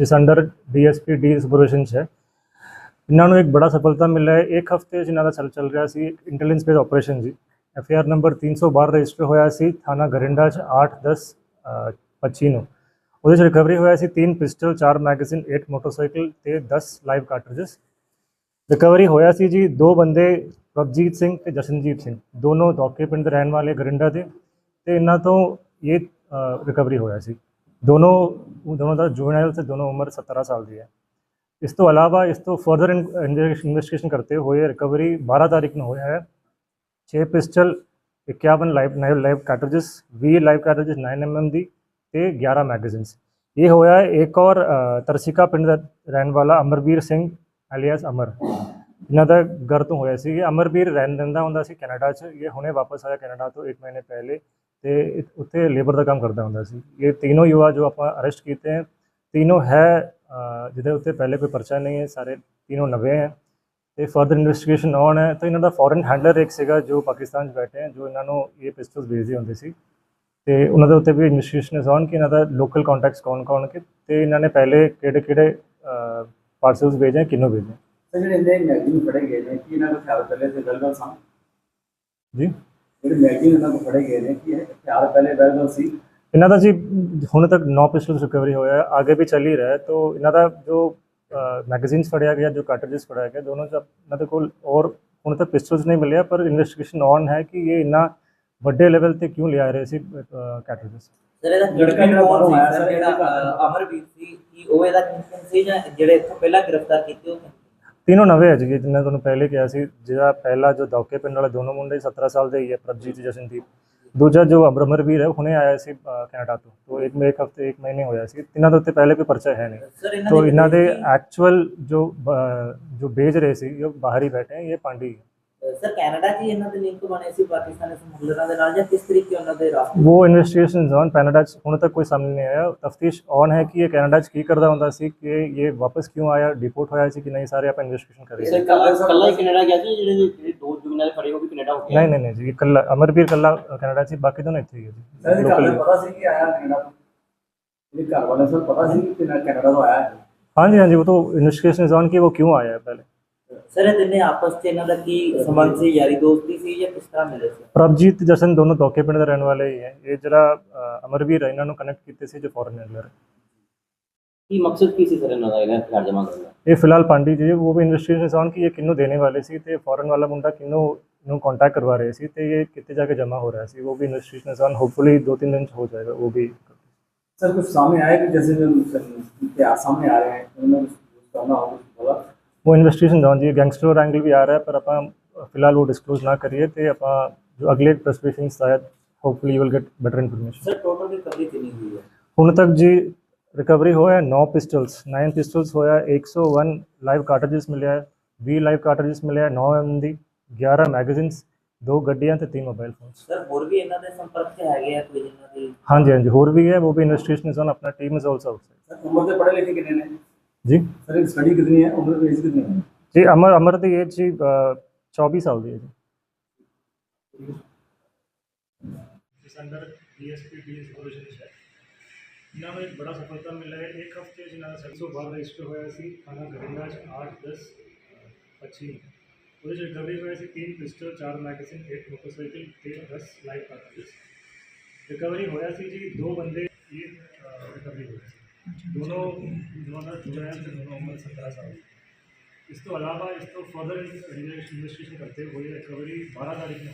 ਜਿਸ under DSP D ਸਪੋਰੇਸ਼ਨ ਹੈ। ਇਹਨਾਂ ਨੂੰ ਇੱਕ ਬੜਾ ਸਫਲਤਾ ਮਿਲਿਆ ਹੈ। ਇੱਕ ਹਫ਼ਤੇ ਜਿਨ੍ਹਾਂ ਦਾ ਚੱਲ ਚੱਲ ਰਿਹਾ ਸੀ ਇੰਟੈਲੀਜੈਂਸ ਬੇਸ ਆਪਰੇਸ਼ਨ ਜੀ। ਐਫ ਆਰ ਨੰਬਰ 312 ਰਜਿਸਟਰ ਹੋਇਆ ਸੀ ਥਾਣਾ ਗਰਿੰਡਾ ਚ 8 10 ਅ, 25 ਨੂੰ। ਉਹਦੇ ਚ ਰਿਕਵਰੀ ਹੋਇਆ ਸੀ ਤਿੰਨ ਪਿਸਟਲ ਚਾਰ ਮੈਗਜ਼ੀਨ 8 ਮੋਟਰਸਾਈਕਲ ਤੇ 10 ਲਾਈਵ ਕਾਰਟ੍ਰਿਜਸ ਰਿਕਵਰੀ ਹੋਇਆ ਸੀ ਜੀ ਦੋ ਬੰਦੇ ਪ੍ਰਭਜੀਤ ਸਿੰਘ ਤੇ ਜਸ਼ਨਜੀਤ ਸਿੰਘ। ਦੋਨੋਂ ਦੌਕੇ ਪਿੰਡ ਦੇ ਰਹਿਣ ਵਾਲੇ ਗਰਿੰਡਾ ਦੇ ਤੇ ਇਹਨਾਂ ਤੋਂ ਇਹ ਰਿਕਵਰੀ ਹੋਇਆ ਸੀ। ਦੋਨੋਂ ਦੋਨੋਂ ਦਾ ਜੁਵਨਾਈਲ ਤੇ ਦੋਨੋਂ ਉਮਰ 17 ਸਾਲ ਦੀ ਹੈ। ਇਸ ਤੋਂ ਇਲਾਵਾ ਇਸ ਤੋਂ ਫਰਦਰ ਇਨਵੈਸਟੀਗੇਸ਼ਨ ਕਰਤੇ ਹੋਏ ਰਿਕਵਰੀ 12 ਤਾਰੀਖ ਨੂੰ ਹੋਇਆ ਹੈ। 6 pistol 51 live live cartridges 20 live cartridges 9 mm ਦੀ ਤੇ 11 ਮੈਗਜ਼ੀਨਸ ਇਹ ਹੋਇਆ ਹੈ ਇੱਕ ਔਰ ਤਰਸਿਕਾ ਪਿੰਡ ਦਾ ਰਹਿਣ ਵਾਲਾ ਅਮਰਵੀਰ ਸਿੰਘ ਅਲੀਅਸ ਅਮਰ। ਇਹਨਾਂ ਦਾ ਘਰ ਤੋਂ ਹੋਇਆ ਸੀ। ਇਹ ਅਮਰਵੀਰ ਰਹਿਣ ਦਿੰਦਾ ਹੁੰਦਾ ਸੀ ਕੈਨੇਡਾ 'ਚ। ਇਹ ਹੁਣੇ ਵਾਪਸ ਆਇਆ ਕੈਨੇਡਾ ਤੋਂ 1 ਮਹੀਨੇ ਪਹਿਲੇ। ਤੇ ਉੱਥੇ ਲੇਬਰ ਦਾ ਕੰਮ ਕਰਦਾ ਹੁੰਦਾ ਸੀ। ਇਹ ਤਿੰਨੋਂ ਯੁਵਾ ਜੋ ਆਪਾਂ ਅਰੈਸਟ ਕੀਤੇ ਹੈ ਤਿੰਨੋਂ ਹੈ ਜਿਹਦੇ ਉੱਤੇ ਪਹਿਲੇ ਕੋਈ ਪਰਚਾ ਨਹੀਂ ਹੈ ਸਾਰੇ ਤਿੰਨੋਂ ਨਵੇਂ ਹੈ ਤੇ ਫਰਦਰ ਇਨਵੈਸਟੀਗੇਸ਼ਨ ਔਨ ਹੈ ਤੇ ਇਹਨਾਂ ਦਾ ਫੋਰਨ ਹੈਂਡਲਰ ਇੱਕ ਸੀਗਾ ਜੋ ਪਾਕਿਸਤਾਨ 'ਚ ਬੈਠੇ ਹੈ ਜੋ ਇਹਨਾਂ ਨੂੰ ਇਹ ਪਿਸਟਲਸ ਵੇਚਦੇ ਹੁੰਦੇ ਸੀ। ਤੇ ਉਹਨਾਂ ਦੇ ਉੱਤੇ ਵੀ ਇਨਵੈਸਟੀਗੇਸ਼ਨ ਇਸ ਔਨ ਕਿ ਇਹਨਾਂ ਦਾ ਲੋਕਲ ਕੰਟੈਕਟਸ ਕੌਣ ਕੌਣ ਕਿ ਤੇ ਇਹਨਾਂ ਨੇ ਪਹਿਲੇ ਕਿਹੜੇ ਕਿਹੜੇ ਪਾਰਸਲਸ ਭੇਜੇ ਕਿਹਨੂੰ ਵੇਚੇ। ਸਰ ਜਿਹੜੇ ਇਹਦੇ ਮੈਗਜ਼ੀਨ ਫੜੇ ਗਏ ਨੇ ਕਿ ਇਹਨਾਂ ਦਾ ਖਿਆਲ ਪਹਿਲੇ ਤੇ ਗਲਤ ਸਨ ਜੀ? ਇਹਨਾਂ ਦਾ ਜੀ ਹੁਣ ਤੱਕ 9 ਪਿਸਟਲ ਰਿਕਵਰੀ ਹੋਇਆ ਆਗੇ ਵੀ ਚੱਲ ਹੀ ਰਿਹਾ ਤਾਂ ਇਹਨਾਂ ਦਾ ਜੋ ਮੈਗਜ਼ੀਨਸ ਫੜਿਆ ਗਿਆ ਜੋ ਕਾਰਟ੍ਰਿਜਸ ਫੜਿਆ ਗਿਆ ਦੋਨੋਂ ਚ ਇਹਨਾਂ ਦੇ ਕੋਲ ਔਰ ਹੁਣ ਤੱਕ ਪਿਸਟਲਸ ਨਹੀਂ ਮਿਲਿਆ ਪਰ ਇਨਵੈਸਟੀਗੇਸ਼ਨ ਔਨ ਹੈ ਕਿ ਇਹ ਇਨਾ ਵੱਡੇ ਲੈਵਲ ਤੇ ਕਿਉਂ ਲਿਆ ਰਹੇ ਸੀ ਕਾਰਟ੍ਰਿਜਸ? ਸਰ ਲੜਕਾ ਜਿਹੜਾ ਬਾਹਰੋਂ ਆਇਆ ਸਰ ਜਿਹੜਾ ਅਮਰਵੀਰ ਸੀ ਉਹ ਇਹਦਾ ਕਿੰਨ ਸੀ ਜਾਂ ਜਿਹੜੇ ਇੱਥੋਂ ਪਹਿਲਾਂ ਗ੍ਰਿਫਤਾਰ ਕੀਤੇ ਉਹ तीनों नवे है जी जिन्हें ਤੁਹਾਨੂੰ ਪਹਿਲੇ ਕਿਹਾ ਸੀ ਜਿਹੜਾ ਪਹਿਲਾ ਜੋ ਦੌਕੇ ਪਿੰਡ ਵਾਲੇ ਦੋਨੋਂ ਮੁੰਡੇ 17 ਸਾਲ ਦੇ ਹੀ ਹੈ ਪ੍ਰਭਜੀਤ ਤੇ ਜਸ਼ਨਦੀਪ ਦੂਜਾ ਜੋ ਅਮਰਮਰਵੀਰ ਹੈ ਹੁਣੇ ਆਇਆ ਸੀ ਅ, ਕੈਨੇਡਾ ਤੋਂ ਤੋਂ ਇੱਕ ਮੇ ਇੱਕ ਹਫਤੇ ਇੱਕ ਮਹੀਨੇ ਹੋਇਆ ਸੀ ਤਿੰਨਾਂ ਦੇ ਉੱਤੇ ਪਹਿਲੇ ਕੋਈ ਪਰਚਾ ਹੈ ਨਹੀਂ ਸਰ ਇਹਨਾਂ तो ਇਹਨਾਂ ਦੇ ਵਿੱਚ ਐਕਚੁਅਲ ਜੋ ਬ- ਜੋ ਭੇਜ ਰਹੇ ਸੀ ਇਹ ਬਾਹਰ ਹੀ ਬੈਠੇ ਹੈ ਇਹ ਪਾਂਡੀ ਹੈ ਕੀ- ਸਰ ਕੈਨੇਡਾ 'ਚ ਹੀ ਇਹਨਾਂ ਦੇ ਲਿੰਕ ਬਣੇ ਸੀ ਪਾਕਿਸਤਾਨੀ ਸਮਗਲਰਾਂ ਦੇ ਨਾਲ ਜਾਂ ਕਿਸ ਤਰੀਕੇ ਉਹਨਾਂ ਦੇ ਰਾਸਤੇ वो इन्वेस्टिगेशन ऑन कनाडा च ਹੁਣ ਤੱਕ ਕੋਈ ਸਾਹਮਣੇ ਨਹੀਂ ਆਇਆ ਤਫਤੀਸ਼ ਔਨ ਹੈ ਕਿ ਇਹ ਕੈਨੇਡਾ ਚ ਕੀ ਕਰਦਾ ਹੁੰਦਾ ਸੀ ਕਿ ਇਹ ਵਾਪਸ ਕਿਉਂ ਆਇਆ ਡਿਪੋਰਟ ਹੋਇਆ ਸੀ ਕਿ ਨਹੀਂ ਸਾਰੇ ਆਪਾਂ ਇਨਵੈਸਟੀਗੇਸ਼ਨ ਕਰ ਰਹੇ ਹਾਂ ਸਰ ਕੱਲਾ ਕੱਲਾ ਹੀ ਕੈਨੇਡਾ ਗਿਆ ਸੀ ਜਿਹੜੇ ਜਿਹੜੇ ਦੋ ਜੁਗਨਾਲ ਫੜੇ ਉਹ ਵੀ ਕੈਨੇਡਾ ਹੋ ਗਏ ਨਹੀਂ ਨਹੀਂ ਨਹੀਂ ਜੀ ਇਕੱਲਾ ਅਮਰਵੀਰ ਇਕੱਲਾ ਕੈਨੇਡਾ ਚ ਸੀ, ਬਾਕੀ ਦੋਨੋਂ ਇੱਥੇ ਹੀ ਹੈ ਸਰ ਜੀ ਇਹ ਘਰ ਲੋਕਲ ਪਤਾ ਸੀ ਕਿ ਆਇਆ ਕੈਨੇਡਾ ਤੋਂ ਇਹ ਘਰ ਵਾਲੇ ਸਰ ਪਤਾ ਸੀ ਕਿ ਕੈਨੇਡਾ ਕੈਨੇਡਾ ਤੋਂ ਆਇਆ ਹੈ हाँ जी हाँ जी वो तो इन्वेस्टिगेशन इज ऑन कि वो क्यों आया है पहले ਸਰ ਇਹ ਤਿੰਨੇ ਆਪਸ 'ਚ ਇਹਨਾਂ ਦਾ ਕੀ ਸੰਬੰਧ ਸੀ ਯਾਰੀ ਦੋਸਤੀ ਸੀ ਜਾਂ ਕਿਸ ਤਰ੍ਹਾਂ ਮਿਲੇ ਸੀ ਪ੍ਰਭਜੀਤ ਜਸ਼ਨ ਦੋਨੋਂ ਧੋਕੇ ਪਿੰਡ ਦੇ ਰਹਿਣ ਵਾਲੇ ਹੀ ਹੈ ਇਹ ਜਿਹੜਾ ਅ, ਅਮਰਵੀਰ ਹੈ ਇਹਨਾਂ ਨੂੰ ਕਨੈਕਟ ਕੀਤੇ ਸੀ ਜੋ ਫੋਰਨ ਹੈਂਡਲਰ ਹੈ ਕੀ ਮਕਸਦ ਕੀ ਸੀ ਸਰ ਇਹਨਾਂ ਦਾ ਇਹਨਾਂ ਹਥਿਆਰ ਜਮ੍ਹਾਂ ਕਰਨ ਦਾ ਇਹ ਫਿਲਹਾਲ ਪਾਂਡੀ ਜੀ वो भी इन्वेस्टिगेशन इज ऑन कि ये ਕਿੰਨੂੰ ਦੇਣੇ ਵਾਲੇ ਸੀ ਤੇ ਫੋਰਨ ਵਾਲਾ ਮੁੰਡਾ ਕਿੰਨੂੰ ਨੂੰ ਕੰਟੈਕਟ ਕਰਵਾ ਰਹੇ ਸੀ ਤੇ ਇਹ ਕਿੱਥੇ ਜਾ ਕੇ ਜਮ੍ਹਾਂ ਹੋ ਰਿਹਾ ਸੀ वो भी इन्वेस्टिगेशन इज ऑन होपफुली दो तीन दिन ਚ हो जाएगा वो भी सर कुछ सामने आया कि जैसे जो इतिहास सामने आ रहे हैं उनमें कुछ करना हो कुछ बोला वो investigation on ji gangster angle भी आ रहा है पर ਆਪਾਂ ਫਿਲਹਾਲ ਉਹ ਡਿਸਕਲੋਜ਼ ਨਾ ਕਰੀਏ ਤੇ ਆਪਾਂ ਜੋ ਅਗਲੇ ਪ੍ਰੈਸ ਬਰੀਫਿੰਗ ਸ਼ਾਇਦ hopefully you will get better information sir total recovery ਕਿੰਨੀ ਹੋਈ ਹੈ ਹੁਣ ਤੱਕ ਜੀ ਰਿਕਵਰੀ ਹੋਇਆ 9 ਪਿਸਟਲਸ 9 ਪਿਸਟਲਸ ਹੋਇਆ 101 ਲਾਈਵ ਕਾਰਟ੍ਰਿਜਸ ਮਿਲਿਆ ਹੈ 20 ਲਾਈਵ ਕਾਰਟ੍ਰਿਜਸ ਮਿਲਿਆ ਹੈ 9 ਐਮ ਦੀ 11 ਮੈਗਜ਼ੀਨਸ ਦੋ ਗੱਡੀਆਂ ਤੇ ਤਿੰਨ ਮੋਬਾਈਲ ਫੋਨਸ ਸਰ ਹੋਰ ਵੀ ਇਹਨਾਂ ਦੇ ਸੰਪਰਕ 'ਚ ਹੈਗੇ ਆ ਕੋਈ ਇਹਨਾਂ ਦੇ ਹਾਂਜੀ ਹਾਂਜੀ ਹੋਰ ਵੀ ਹੈ ਉਹ ਵੀ ਇਨਵੈਸਟੀਗੇਸ਼ਨ ਇਜ਼ ਔਨ ਆਪਣਾ team is also outside sir उम्र से पढ़े लिखे कितने ने ਜੀ? ਸਰ ਸਟੱਡੀ ਕਿੰਨੀ ਹੈ? ਉਮਰ ਏਜ ਕਿੰਨੀ ਹੈ? ਜੀ ਅਮਰ ਅਮਰ ਦੀ ਏਜ ਜੀ 24 ਸਾਲ ਦੀ ਹੈ ਜੀ। ਅੰਦਰ ਡੀਐਸਪੀ ਡੀਐਸ ਕੋਰਪੋਰੇਸ਼ਨ ਚ ਇਹਨਾਂ ਨੂੰ ਇੱਕ ਬੜਾ ਸਫਲਤਾ ਮਿਲਿਆ ਹੈ। ਇੱਕ ਹਫ਼ਤੇ ਚ ਇਹਨਾਂ ਦਾ 712 ਰਜਿਸਟਰ ਹੋਇਆ ਸੀ ਥਾਣਾ ਗਰਿੰਦਾ ਚ 8 10 25 ਉਹਦੇ ਚ ਰਿਕਵਰੀ ਹੋਇਆ ਸੀ 3 ਪਿਸਟਲ 4 ਮੈਗਜ਼ੀਨ 8 ਮੋਟਰਸਾਈਕਲ ਤੇ 10 ਲਾਈਵ ਕਾਰਟ੍ਰਿਜ ਰਿਕਵਰੀ ਹੋਇਆ ਸੀ ਜੀ। ਦੋ ਬੰਦੇ ਇਹ ਰਿਕਵਰੀ ਹੋਇਆ ਸੀ। ਦੋਨੋਂ ਦੋਨੋਂ ਦਾ ਜੁੜਿਆ ਤੇ ਦੋਨੋਂ ਉਮਰ 17 ਸਾਲ ਦੀ ਇਸ ਤੋਂ ਇਲਾਵਾ ਇਸ ਤੋਂ ਫਰਦਰ ਇਨਵੈਸਟੀਗੇਸ਼ਨ ਕਰਤੇ ਹੋਏ ਰਿਕਵਰੀ 12 ਤਾਰੀਖ ਨੂੰ